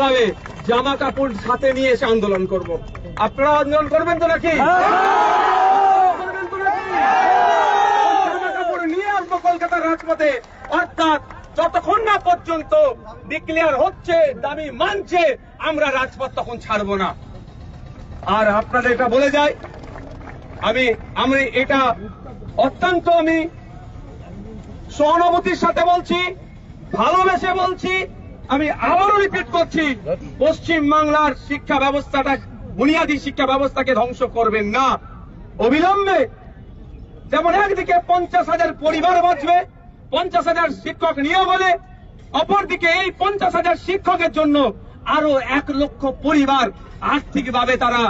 ক্লাবে জামা কাপড় সাথে নিয়ে এসে আন্দোলন করব। আপনারা আন্দোলন করবেন তো নাকি? করবেন তো নাকি? জামা কাপড় নিয়ে আসব কলকাতার রাজপথে। অর্থাৎ যতক্ষণ না পর্যন্ত ডিক্লেয়ার হচ্ছে দাবি মানছে আমরা রাজপথ তখন ছাড়বো না। আর আপনাদের এটা বলে যাই আমি আমি এটা অত্যন্ত আমি সহানুভূতির সাথে বলছি ভালোবেসে বলছি আমি আবারও রিপিট করছি, পশ্চিম বাংলার শিক্ষা ব্যবস্থাটা, বুনিয়াদী শিক্ষা ব্যবস্থাকে ধ্বংস করবেন না। অবিলম্বে যেমন একদিকে পঞ্চাশ হাজার পরিবার বাঁচবে, পঞ্চাশ হাজার শিক্ষক নিয়োগ হলে, অপরদিকে এই পঞ্চাশ হাজার শিক্ষকের জন্য আরও এক লক্ষ পরিবার আর্থিকভাবে তারা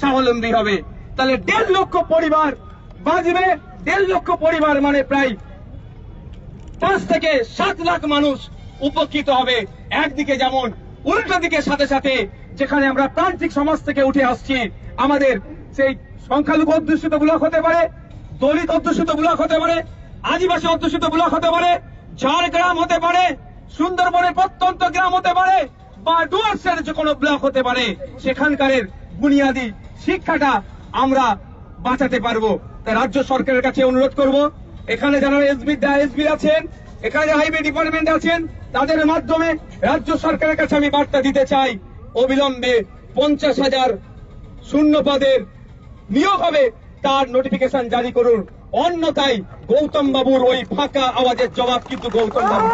স্বাবলম্বী হবে। তাহলে দেড় লক্ষ পরিবার বাঁচবে, দেড় লক্ষ পরিবার মানে প্রায় পাঁচ থেকে সাত লাখ মানুষ উপকৃত হবে। একদিকে যেমন, উল্টো দিকে সাথে সাথে যেখানে আমরা প্রান্তিক সমাজ থেকে উঠে আসছি, আমাদের সেই সংখ্যালঘু অধ্যুষিত ব্লক হতে পারে, দলিত অধ্যুষিত ব্লক হতে পারে, আদিবাসী অধ্যুষিত ব্লক হতে পারে ঝাড়গ্রাম হতে পারে, সুন্দরবনের প্রত্যন্ত গ্রাম হতে পারে, বা ডুয়ার্সের যে কোনো ব্লক হতে পারে, সেখানকারের বুনিয়াদী শিক্ষাটা আমরা বাঁচাতে পারব। তাই রাজ্য সরকারের কাছে অনুরোধ করব। এখানে যারা এসবি এসবি আছেন এখানে হাইওয়ে ডিপার্টমেন্ট আছেন, তাদের মাধ্যমে রাজ্য সরকারের কাছে আমি বার্তা দিতে চাই। অবিলম্বে পঞ্চাশ হাজার শূন্য পদের নিয়োগ হবে, তার নোটিফিকেশন জারি করুন। অন্যথায় গৌতম বাবুর ওই ফাঁকা আওয়াজের জবাব কিন্তু গৌতম বাবু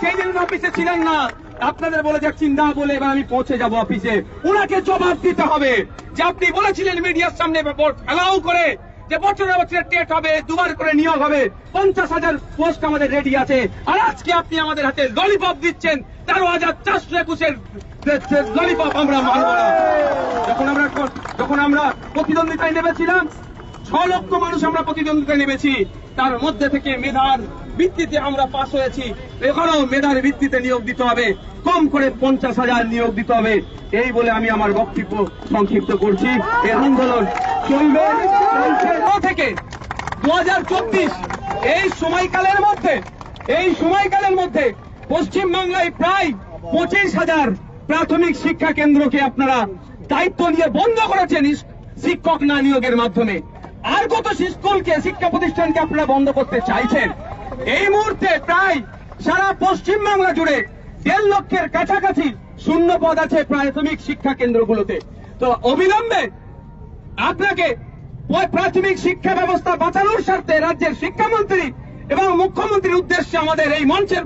সেই দিন অফিসে ছিলেন না। আপনাদের বলে যাচ্ছি, না বলে এবার আমি পৌঁছে যাব অফিসে ওনাকে জবাব দিতে হবে। যে আপনি বলেছিলেন মিডিয়ার সামনে ফেলাও করে যে বছরে বছরে টেট হবে, দুবার করে নিয়োগ হবে, পঞ্চাশ হাজার পোস্ট আমাদের রেডি আছে। আর আজকে আপনি আমাদের হাতে ললিপপ দিচ্ছেন, তেরো হাজার চারশো একুশের ললিপপ আমরা মানব যখন আমরা যখন আমরা প্রতিদ্বন্দ্বিতায় নেমেছিলাম, ছ লক্ষ মানুষ আমরা প্রতিদ্বন্দ্বিতায় নেমেছি। তার মধ্যে থেকে মেধার ভিত্তিতে আমরা পাশ হয়েছি। এখানেও মেধার ভিত্তিতে নিয়োগ দিতে হবে। কম করে পঞ্চাশ হাজার নিয়োগ দিতে হবে। এই বলে আমি আমার বক্তব্য সংক্ষিপ্ত করছি। এই আন্দোলন চলবে থেকে দু হাজার চব্বিশ, এই সময়কালের মধ্যে, এই সময়কালের মধ্যে পশ্চিম বাংলায় প্রায় পঁচিশ হাজার প্রাথমিক শিক্ষা কেন্দ্রকে আপনারা দায়িত্ব নিয়ে বন্ধ করেছেন শিক্ষক না নিয়োগের মাধ্যমে। আর কত স্কুলকে, শিক্ষা প্রতিষ্ঠানকে আপনারা বন্ধ করতে চাইছেন? এই মুহূর্তে প্রায় সারা পশ্চিম বাংলা জুড়ে দেড় লক্ষের কাছাকাছি শূন্য পদ আছে প্রাথমিক শিক্ষা কেন্দ্রগুলোতে। তো অবিলম্বে আপনাকে ওই প্রাথমিক শিক্ষা ব্যবস্থা বাঁচানোর স্বার্থে রাজ্যের শিক্ষামন্ত্রী এবং মুখ্যমন্ত্রীর উদ্দেশ্যে আমাদের এই মঞ্চের